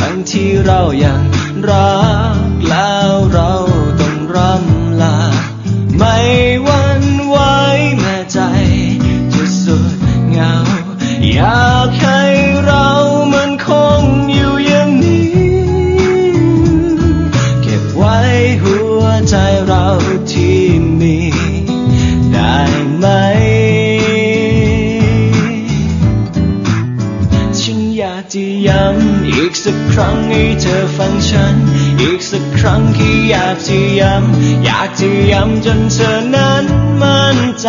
ทั้งที่เรายังรักแล้วเราากจะย้ำอีกสักครั้งให้เธอฟังฉัน อีกสักครั้งที่อยากจะย้ำอยากจะย้ำจนเธอนั้นมั่นใจ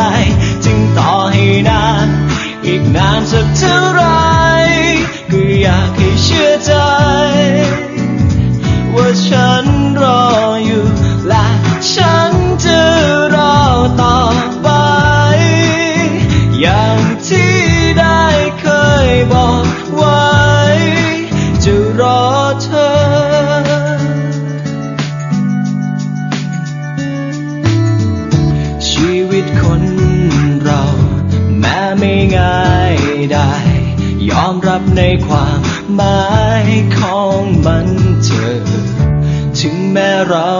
จึงต่อให้นานอีกนานสักเท่าไรก็อยากให้เชื่อใจ มรับในความหมายของมันเธอถึงแม้เรา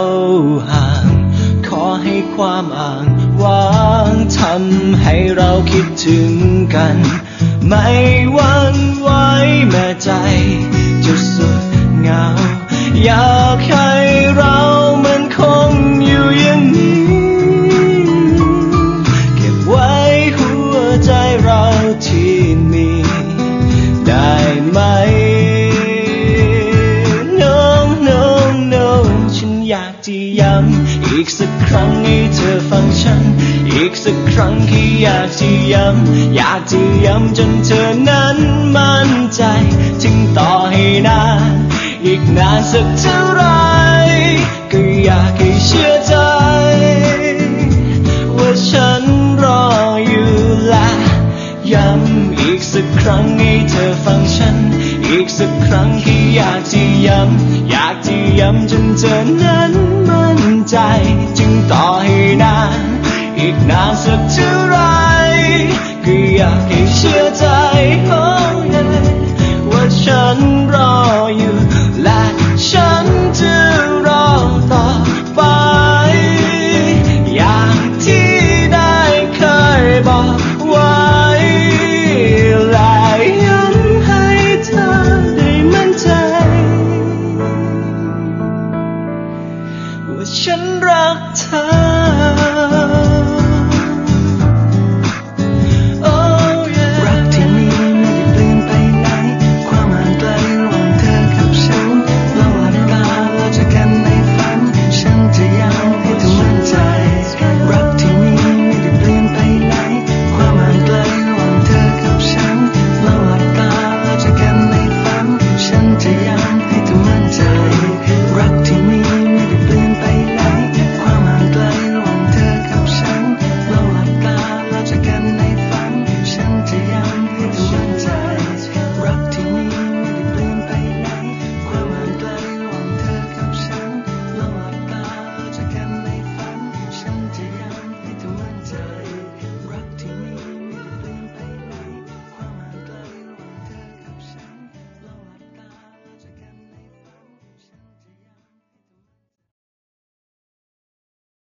ห่าง ขอให้ความอ่างว่างทำให้เราคิดถึงกัน ไม่หวันไหวแม้ใจจะสุดเหงาอยากให้ ครั้งที่อยากจะย้ำอยากจะย้ำจนเธอนั้นมั่นใจจึงต่อให้นานอีกนานสักเท่าไรก็อยากให้เชื่อใจ ว่าฉันรออยู่และย้ำอีกสักครั้งให้เธอฟังฉัน อีกสักครั้งที่อยากจะย้ำอยากจะย้ำจนเธอนั้นมั่นใจ จึงต่อให้นาน อีกนานสักเท่าไรก็อยากให้เชื่อใจของเธอว่าฉันรออยู่ และฉันจะรอต่อไป อย่างที่ได้เคยบอกไวละยังให้เธอได้มั่นใจ ว่าฉันรักเธอ